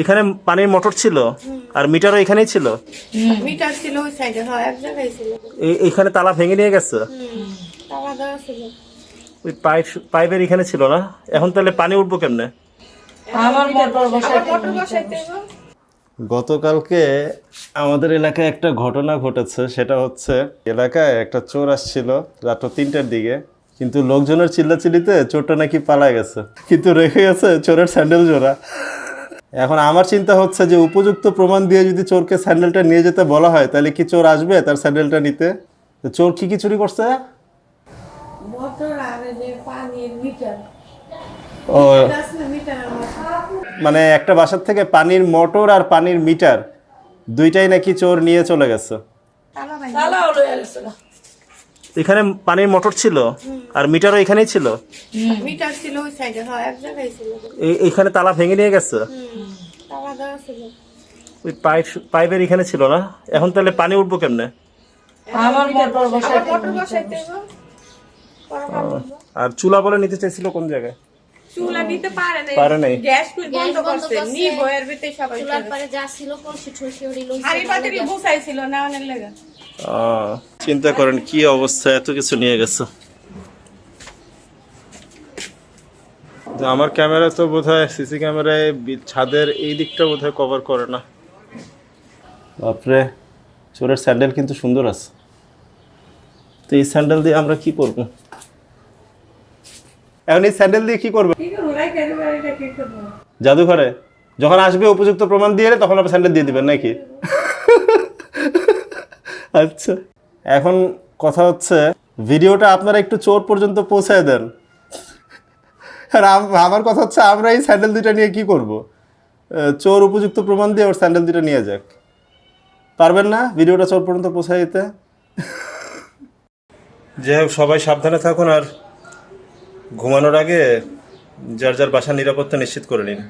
এখানে পানির মোটর ছিল আর মিটারও এখানেই ছিল? মিটার ছিল ওই সাইডে হয় এক জায়গায় ছিল। এখানে তালা ভেঙে নিয়ে গেছে? তালা দেওয়া ছিল। ওই পাইপ পাইপের এখানে ছিল না? এখন তাহলে পানি উঠবো কেমনে? আমার মোটর বসাই মোটর বসাইতে হবে। গতকালকে আমাদের এলাকায় একটা ঘটনা ঘটেছে সেটা হচ্ছে এলাকায় একটা চোর আসছিল রাত তিনটার দিকে। কিন্তু লোকজনের চিল্লাচিল্লিতে চোরটা নাকি পালায় গেছে। কিন্তু রেখে গেছে চোরের স্যান্ডেল জোড়া। এখন আমার চিন্তা হচ্ছে যে উপযুক্ত প্রমাণ দিয়ে যদি চোরকে স্যান্ডেলটা নিয়ে যেতে বলা হয় তাহলে কি চোর আসবে তার স্যান্ডেলটা নিতে? তো চোর কি কি চুরি করছে? মোটর আর এই যে পানির মিটার। ও। মানে একটা বাসার থেকে পানির মোটর আর পানির মিটার দুইটাই নাকি চোর নিয়ে চলে গেছে। এখানে পানির মোটর ছিল আর মিটারও এখানেই ছিল। মিটার ছিল ওই সাইডে হয় এক জায়গায় ছিল। এ- এখানে তালা ভেঙে নিয়ে গেছে। তালা দেওয়া ছিল। ওই পাইপ পাইপের এখানে ছিল না। এখন তাহলে পানি উঠবো কেমনে? আমার মোটর বসাই আবার মোটর বসাইতে হবে। পরে পানি উঠবে। আর চুলা বলে নিতে চাইছিল কোন জায়গায়? চুলা নিতে পারে না পারে নাই। গ্যাস কুইট বন্ধ করছে। নি বইয়ের ভিতরে সবাই চুলার পরে যা ছিল ঠলসি ওরি লইছে হাড়ি পাতিল গুছাইছিল না অনেক লেগে। আহ, চিন্তা করেন কি অবস্থা এত কিছু নিয়ে গেছে। আমার ক্যামেরা তো বোধহয় সিসি ক্যামেরায় ছাদের এই দিকটা বোধহয় কভার করে না। বাপরে চোরের স্যান্ডেল কিন্তু সুন্দর আছে। তো এই স্যান্ডেল দিয়ে আমরা কি করব? এখন এই স্যান্ডেল দিয়ে কি করবে? জাদুঘরে যখন আসবে উপযুক্ত প্রমাণ দিয়ে তখন আপনি স্যান্ডেল দিয়ে দিবেন নাকি? আচ্ছা। এখন কথা হচ্ছে, ভিডিওটা আপনারা একটু চোর পর্যন্ত পৌঁছায় দেন। আর আমার কথা হচ্ছে, আমরা এই স্যান্ডেল দুইটা নিয়ে কি করব? চোর উপযুক্ত প্রমাণ দিয়ে ওর স্যান্ডেল দুইটা নিয়ে যাক। পারবেন না ভিডিওটা চোর পর্যন্ত পৌঁছায় দিতে? যাই হোক, সবাই সাবধানে থাকুন আর ঘুমানোর আগে যার যার বাসার নিরাপত্তা নিশ্চিত করে নিন।